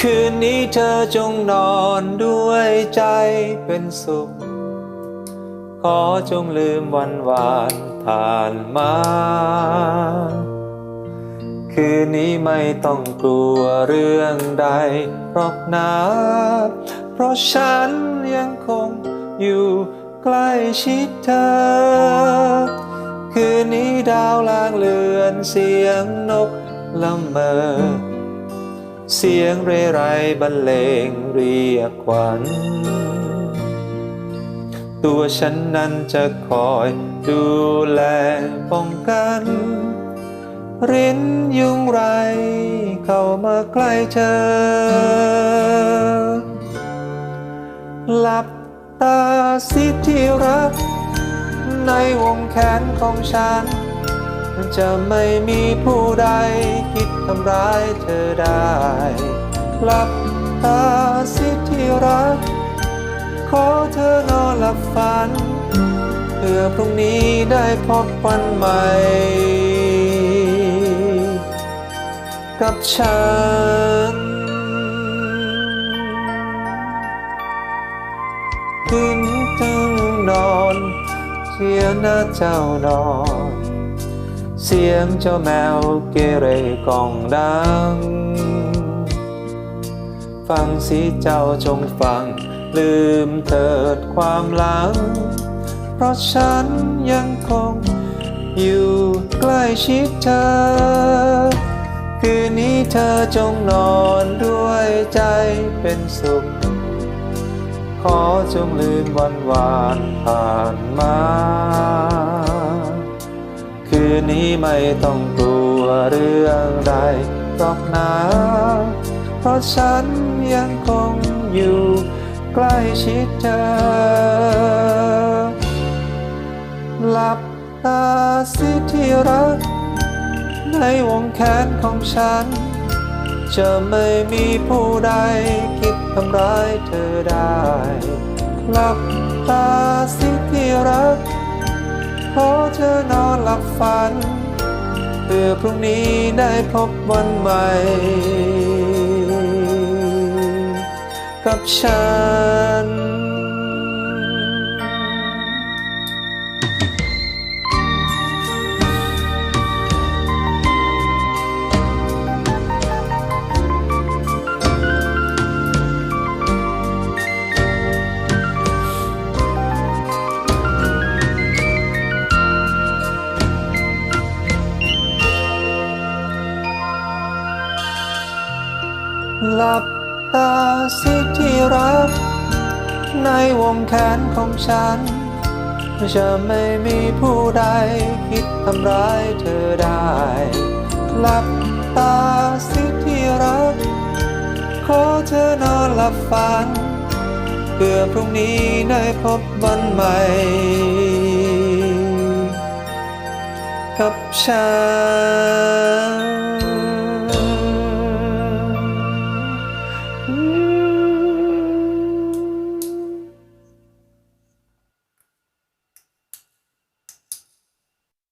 คืนนี้เธอจงนอนด้วยใจเป็นสุข ขอจงลืมวันวานผ่านมา คืนนี้ไม่ต้องกลัวเรื่องใดหรอกนะเพราะฉันยังคงอยู่ใกล้ชิดเธอ คืนนี้ดาวลางเลือนเสียงนกละเมอ เสียงเรไรบรรเลงเรียกขวัญ ตัวฉันนั้นจะคอยดูแลป้องกัน รินยุงไรเข้ามาใกล้เธอ หลับตาสิที่รัก ในวงแขนของฉัน จะไม่มีผู้ใดคิดทำร้ายเธอได้หลับตาสิที่รัก ขอเธอนอนหลับฝัน เพื่อพรุ่งนี้ได้พบวันใหม่ กับฉันคืนนี้เธอนอนเชียร์น้าเจ้านอน เสียงเจ้าแมวเกเรกล่องดัง ฟังสิเจ้าจงฟัง ลืมเถิดความหลัง เพราะฉันยังคง อยู่ใกล้ชิดเธอ คืนนี้เธอจงนอนด้วยใจเป็นสุข ขอจงลืมวันวานผ่านมา นนี้ไม่ต้องกลัวเรื่องใดหรอกนะเพราะฉันยังคงอยู่ใกล้ชิดเธอ หลับตาสิที่รัก ในวงแขนของฉัน จะไม่มีผู้ใดคิดทำร้ายเธอได้ หลับตาสิ ฝัน เพื่อพรุ่งนี้ได้พบวันใหม่ กับฉัน หลับตาสิที่รัก ในวงแขนของฉัน จะไม่มีผู้ใดคิดทำร้ายเธอได้ หลับตาสิที่รัก ขอเธอนอนหลับฝัน เพื่อพรุ่งนี้ได้พบวันใหม่ กับฉัน